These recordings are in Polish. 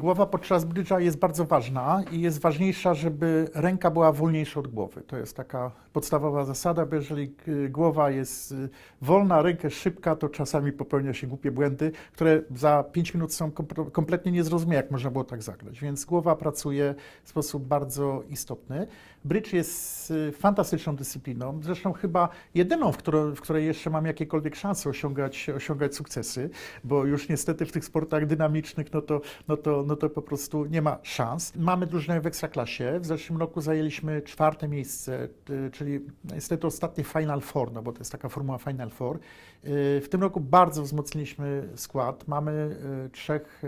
Głowa podczas brydża jest bardzo ważna i jest ważniejsza, żeby ręka była wolniejsza od głowy. To jest taka podstawowa zasada, bo jeżeli y, głowa jest y, wolna, ręka szybka, to czasami popełnia się głupie błędy, które za 5 minut są kompletnie niezrozumiałe, jak można było tak zagrać. Więc głowa pracuje w sposób bardzo istotny. Brydż jest y, fantastyczną dyscypliną, zresztą chyba jedyną, w, w której jeszcze mam jakiekolwiek szanse osiągać, osiągać sukcesy, bo już niestety w tych sportach dynamicznych, no to, no to, no to po prostu nie ma szans. Mamy drużynę w Ekstraklasie. W zeszłym roku zajęliśmy czwarte miejsce, czyli niestety ostatnie Final Four, no bo to jest taka formuła Final Four. Y, W tym roku bardzo wzmocniliśmy skład. Mamy y, trzech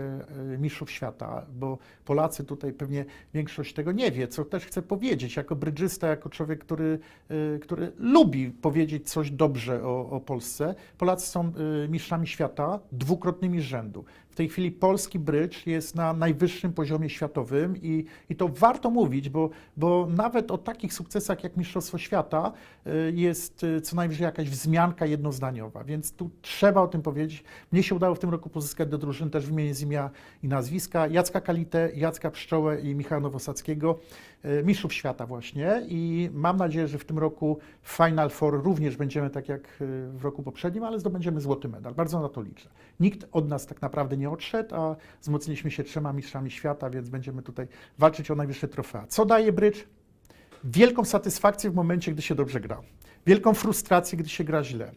y, mistrzów świata, bo Polacy tutaj pewnie większość tego nie wie, co też chcę powiedzieć. Jako brydżysta, jako człowiek, który, który lubi powiedzieć coś dobrze o, o Polsce, Polacy są mistrzami świata dwukrotnymi rzędu. W tej chwili polski brydż jest na najwyższym poziomie światowym i, i to warto mówić, bo, bo nawet o takich sukcesach jak Mistrzostwo Świata y, jest y, co najwyżej jakaś wzmianka jednozdaniowa, więc tu trzeba o tym powiedzieć. Mnie się udało w tym roku pozyskać do drużyny też wymienię z imienia i nazwiska Jacka Kalitę, Jacka Pszczołę i Michała Nowosadzkiego, mistrzów świata właśnie i mam nadzieję, że w tym roku w Final Four również będziemy tak jak y, w roku poprzednim, ale zdobędziemy złoty medal. Bardzo na to liczę. Nikt od nas tak naprawdę nie odszedł, a wzmocniliśmy się trzema mistrzami świata, więc będziemy tutaj walczyć o najwyższe trofea. Co daje brydż? Wielką satysfakcję w momencie, gdy się dobrze gra. Wielką frustrację, gdy się gra źle.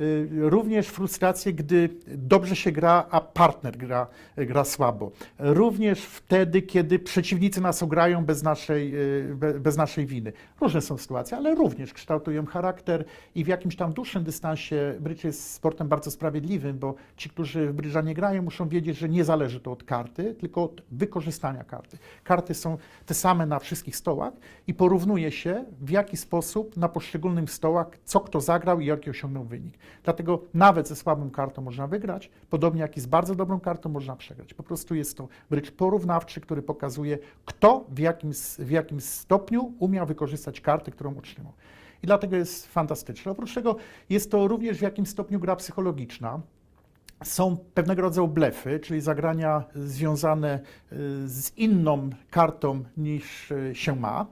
Y, Również frustrację, gdy dobrze się gra, a partner gra, gra słabo. Również wtedy, kiedy przeciwnicy nas ograją bez naszej, y, be- bez naszej winy. Różne są sytuacje, ale również kształtują charakter i w jakimś tam dłuższym dystansie brydż jest sportem bardzo sprawiedliwym, bo ci, którzy w brydża nie grają, muszą wiedzieć, że nie zależy to od karty, tylko od wykorzystania karty. Karty są te same na wszystkich stołach i porównuje się, w jaki sposób na poszczególnych stołach, co kto zagrał i jaki osiągnął wynik. Dlatego nawet ze słabą kartą można wygrać, podobnie jak i z bardzo dobrą kartą można przegrać. Po prostu jest to brydż porównawczy, który pokazuje, kto w jakim, w jakim stopniu umiał wykorzystać kartę, którą otrzymał. I dlatego jest fantastyczne. Oprócz tego jest to również w jakimś stopniu gra psychologiczna. Są pewnego rodzaju blefy, czyli zagrania związane y, z inną kartą niż y, się ma.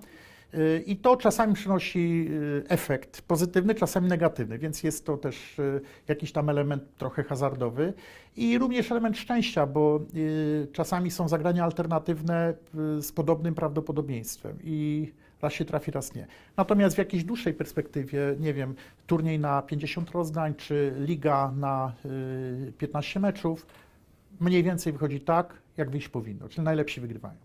I to czasami przynosi y, efekt pozytywny, czasami negatywny, więc jest to też y, jakiś tam element trochę hazardowy i również element szczęścia, bo y, czasami są zagrania alternatywne z podobnym prawdopodobieństwem i raz się trafi, raz nie. Natomiast w jakiejś dłuższej perspektywie, nie wiem, turniej na 50 rozdań czy liga na y, 15 meczów, mniej więcej wychodzi tak, jak wyjść powinno, czyli najlepsi wygrywają.